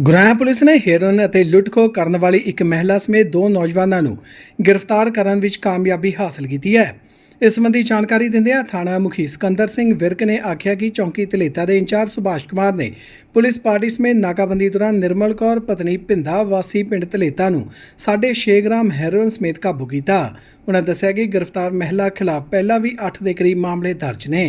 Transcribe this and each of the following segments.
ਗੁਰਾਇਆ police ਨੇ heroin ਅਤੇ ਲੁੱਟਖੋ ਕਰਨ ਵਾਲੀ ਇੱਕ ਮਹਿਲਾ ਸਮੇਤ ਦੋ ਨੌਜਵਾਨਾਂ ਨੂੰ ਗ੍ਰਿਫਤਾਰ ਕਰਨ ਵਿੱਚ ਕਾਮਯਾਬੀ ਹਾਸਲ ਕੀਤੀ ਹੈ। ਇਸ ਸੰਬੰਧੀ ਜਾਣਕਾਰੀ ਦਿੰਦਿਆਂ ਥਾਣਾ ਮੁਖੀ ਸਿਕੰਦਰ ਸਿੰਘ ਵਿਰਕ ਨੇ ਆਖਿਆ ਕਿ ਚੌਂਕੀ ਧਲੇਤਾ ਦੇ ਇੰਚਾਰਜ ਸੁਭਾਸ਼ ਕੁਮਾਰ ਨੇ ਪੁਲਿਸ ਪਾਰਟੀ ਸਮੇਤ ਨਾਕਾਬੰਦੀ ਦੌਰਾਨ ਨਿਰਮਲ ਕੌਰ, ਪਤਨੀ ਭਿੰਦਾ, ਵਾਸੀ ਪਿੰਡ ਧਲੇਤਾ ਨੂੰ 6.5 ਗ੍ਰਾਮ ਹੈਰੋਇਨ ਸਮੇਤ ਕਾਬੂ ਕੀਤਾ। ਉਨ੍ਹਾਂ ਦੱਸਿਆ ਕਿ ਗ੍ਰਿਫਤਾਰ ਮਹਿਲਾ ਖਿਲਾਫ ਪਹਿਲਾਂ ਵੀ 8 ਦੇ ਕਰੀਬ ਮਾਮਲੇ ਦਰਜ ਨੇ।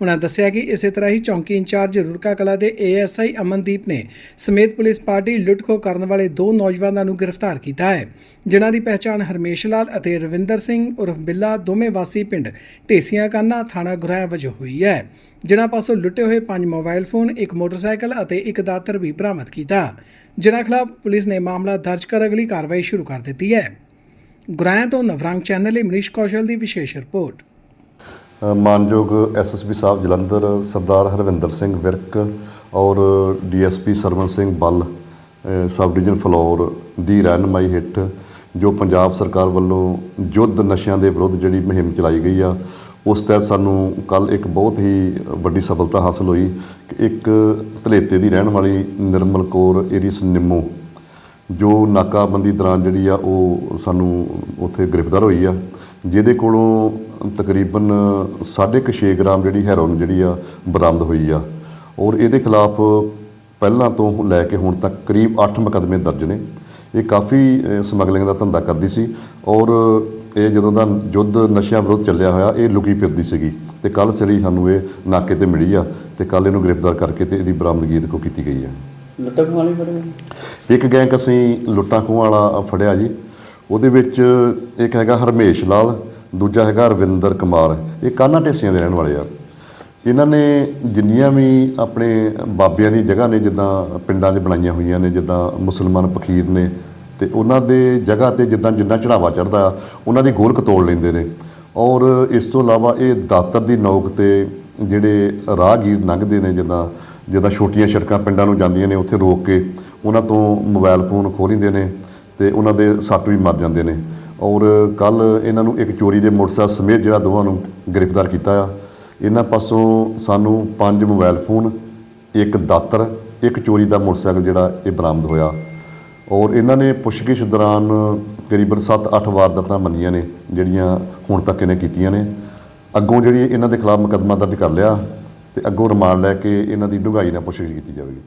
ਉਨ੍ਹਾਂ ਦੱਸਿਆ ਕਿ ਇਸੇ ਤਰ੍ਹਾਂ ਹੀ ਚੌਂਕੀ ਇੰਚਾਰਜ ਰੁੜਕਾ ਕਲਾ ਦੇ ਏਐਸਆਈ ਅਮਨਦੀਪ ਨੇ ਸਮੇਤ ਪੁਲਿਸ ਪਾਰਟੀ ਲੁੱਟਖੋ ਕਰਨ ਵਾਲੇ ਦੋ ਨੌਜਵਾਨਾਂ ਨੂੰ ਗ੍ਰਿਫਤਾਰ ਕੀਤਾ ਹੈ, ਜਿਨ੍ਹਾਂ ਦੀ ਪਹਿਚਾਣ ਹਰਮੇਸ਼ ਲਾਲ ਅਤੇ ਰਵਿੰਦਰ ਸਿੰਘ ਉਰਫ ਬਿੱਲਾ, ਦੋਵੇਂ ਵਾਸੀ ਪਿੰਡ। ਢੇਸੀਆਂ ਕਾਨਾ ਥਾਣਾ ਗੁਰਾਇਆ ਵਜੋਂ ਹੋਈ ਹੈ। ਜਿਨ੍ਹਾਂ ਪਾਸੋਂ ਲੁੱਟੇ ਹੋਏ ਪੰਜ ਮੋਬਾਈਲ ਫੋਨ, ਇੱਕ ਮੋਟਰਸਾਈਕਲ ਅਤੇ ਇੱਕ ਦਾਤਰ ਵੀ ਬਰਾਮਦ ਕੀਤਾ। ਜਿਨ੍ਹਾਂ ਖਿਲਾਫ ਪੁਲਿਸ ਨੇ ਮਾਮਲਾ ਦਰਜ ਕਰ ਅਗਲੀ ਕਾਰਵਾਈ ਸ਼ੁਰੂ ਕਰ ਦਿੱਤੀ ਹੈ। ਗੁਰਾਇਆ ਤੋਂ ਨਵਰੰਗ ਚੈਨਲ ਲਈ ਮਨੀਸ਼ ਕੌਸ਼ਲ ਦੀ ਵਿਸ਼ੇਸ਼ ਰਿਪੋਰਟ। ਮਾਨਯੋਗ ਐਸਐਸਪੀ ਸਾਹਿਬ ਜਲੰਧਰ, ਸਰਦਾਰ ਹਰਵਿੰਦਰ ਸਿੰਘ ਵਿਰਕ ਔਰ ਡੀਐਸਪੀ ਸਰਵਨ ਸਿੰਘ ਬੱਲ ਸਬ ਡਿਵੀਜ਼ਨ ਫਲੋਰ ਦੀ ਰਹਿਨਮਾਈ ਹੇਠ ਜੋ ਪੰਜਾਬ ਸਰਕਾਰ ਵੱਲੋਂ ਯੁੱਧ ਨਸ਼ਿਆਂ ਦੇ ਵਿਰੁੱਧ ਜਿਹੜੀ ਮੁਹਿੰਮ ਚਲਾਈ ਗਈ ਆ, ਉਸ ਤਹਿਤ ਸਾਨੂੰ ਕੱਲ ਇੱਕ ਬਹੁਤ ਹੀ ਵੱਡੀ ਸਫਲਤਾ ਹਾਸਲ ਹੋਈ ਕਿ ਇੱਕ ਧਲੇਤੇ ਦੀ ਰਹਿਣ ਵਾਲੀ ਨਿਰਮਲ ਕੌਰ, ਏਰੀਸ ਨਿੰਮੋ, ਜੋ ਨਾਕਾਬੰਦੀ ਦੌਰਾਨ ਜਿਹੜੀ ਆ ਉਹ ਸਾਨੂੰ ਉੱਥੇ ਗ੍ਰਿਫਤਾਰ ਹੋਈ ਆ। ਜਿਹਦੇ ਕੋਲੋਂ ਤਕਰੀਬਨ 6.5 ਗ੍ਰਾਮ ਜਿਹੜੀ ਹੈਰੋਇਨ ਜਿਹੜੀ ਆ ਬਰਾਮਦ ਹੋਈ ਆ। ਔਰ ਇਹਦੇ ਖਿਲਾਫ ਪਹਿਲਾਂ ਤੋਂ ਲੈ ਕੇ ਹੁਣ ਤੱਕ ਕਰੀਬ 8 ਮੁਕੱਦਮੇ ਦਰਜ ਨੇ। ਇਹ ਕਾਫੀ ਸਮਗਲਿੰਗ ਦਾ ਧੰਦਾ ਕਰਦੀ ਸੀ ਔਰ ਇਹ ਜਦੋਂ ਦਾ ਯੁੱਧ ਨਸ਼ਿਆਂ ਵਿਰੁੱਧ ਚੱਲਿਆ ਹੋਇਆ ਇਹ ਲੁਕੀ ਫਿਰਦੀ ਸੀਗੀ ਤੇ ਕੱਲ ਸੜੀ ਸਾਨੂੰ ਇਹ ਨਾਕੇ ਤੇ ਮਿਲੀ ਆ ਤੇ ਕੱਲ ਇਹਨੂੰ ਗ੍ਰਿਫਤਾਰ ਕਰਕੇ ਤੇ ਇਹਦੀ ਬਰਾਮਦਗੀ ਕੋਲ ਕੀਤੀ ਗਈ ਆ। ਲੁੱਟਾਂ ਖੋਹਾਂ ਵਾਲੇ ਨੇ ਇੱਕ ਗੈਂਗ ਅਸੀਂ ਲੁੱਟਾਂ ਖੋਹਾਂ ਵਾਲਾ ਫੜਿਆ ਜੀ ਉਹਦੇ ਵਿੱਚ ਇੱਕ ਹੈਗਾ ਹਰਮੇਸ਼ ਲਾਲ ਦੂਜਾ ਹੈਗਾ ਰਵਿੰਦਰ ਕੁਮਾਰ ਇਹ ਕਾਨਾ ਢੇਸੀਆਂ ਦੇ ਰਹਿਣ ਵਾਲੇ ਆ? ਇਹਨਾਂ ਨੇ ਜਿੰਨੀਆਂ ਵੀ ਆਪਣੇ ਬਾਬਿਆਂ ਦੀ ਜਗ੍ਹਾ ਨੇ, ਜਿੱਦਾਂ ਪਿੰਡਾਂ 'ਚ ਬਣਾਈਆਂ ਹੋਈਆਂ ਨੇ, ਜਿੱਦਾਂ ਮੁਸਲਮਾਨ ਫਕੀਰ ਨੇ, ਤੇ ਉਹਨਾਂ ਦੇ ਜਗ੍ਹਾ ਤੇ ਜਿੱਦਾਂ ਜਿੰਨਾ ਚੜਾਵਾ ਚੜਦਾ ਉਹਨਾਂ ਦੀ ਗੋਲਕ ਤੋੜ ਲੈਂਦੇ ਨੇ। ਔਰ ਇਸ ਤੋਂ ਇਲਾਵਾ ਇਹ ਦਾਤਰ ਦੀ ਨੌਕ ਤੇ ਜਿਹੜੇ ਰਾਹਗੀਰ ਲੰਘਦੇ ਨੇ, ਜਿੱਦਾਂ ਜਿੱਦਾਂ ਛੋਟੀਆਂ ਸੜਕਾਂ ਪਿੰਡਾਂ ਨੂੰ ਜਾਂਦੀਆਂ ਨੇ, ਉੱਥੇ ਰੋਕ ਕੇ ਉਹਨਾਂ ਤੋਂ ਮੋਬਾਈਲ ਫੋਨ ਖੋਹ ਨੇ ਤੇ ਉਹਨਾਂ ਦੇ ਸੱਟ ਵੀ ਮਰ ਜਾਂਦੇ ਨੇ। ਔਰ ਕੱਲ ਇਹਨਾਂ ਨੂੰ ਇੱਕ ਚੋਰੀ ਦੇ ਮੋਟਰਸਾਈਕਲ ਸਮੇਤ ਜਿਹੜਾ ਦੋਵਾਂ ਨੂੰ ਗ੍ਰਿਫਤਾਰ ਕੀਤਾ ਆ। ਇਹਨਾਂ ਪਾਸੋਂ ਸਾਨੂੰ ਪੰਜ ਮੋਬਾਈਲ ਫੋਨ, ਇੱਕ ਦਾਤਰ, ਇੱਕ ਚੋਰੀ ਦਾ ਮੋਟਰਸਾਈਕਲ ਜਿਹੜਾ ਇਹ ਬਰਾਮਦ ਹੋਇਆ। ਔਰ ਇਹਨਾਂ ਨੇ ਪੁੱਛਗਿੱਛ ਦੌਰਾਨ ਕਰੀਬਨ 7-8 ਵਾਰਦਾਤਾਂ ਮੰਨੀਆਂ ਨੇ, ਜਿਹੜੀਆਂ ਹੁਣ ਤੱਕ ਇਹਨੇ ਕੀਤੀਆਂ ਨੇ। ਅੱਗੋਂ ਜਿਹੜੀ ਇਹਨਾਂ ਦੇ ਖਿਲਾਫ ਮੁਕੱਦਮਾ ਦਰਜ ਕਰ ਲਿਆ ਤੇ ਅੱਗੋਂ ਰਿਮਾਂਡ ਲੈ ਕੇ ਇਹਨਾਂ ਦੀ ਡੁੰਗਾਈ ਨਾਲ ਪੁੱਛਗਿੱਛ ਕੀਤੀ ਜਾਵੇਗੀ।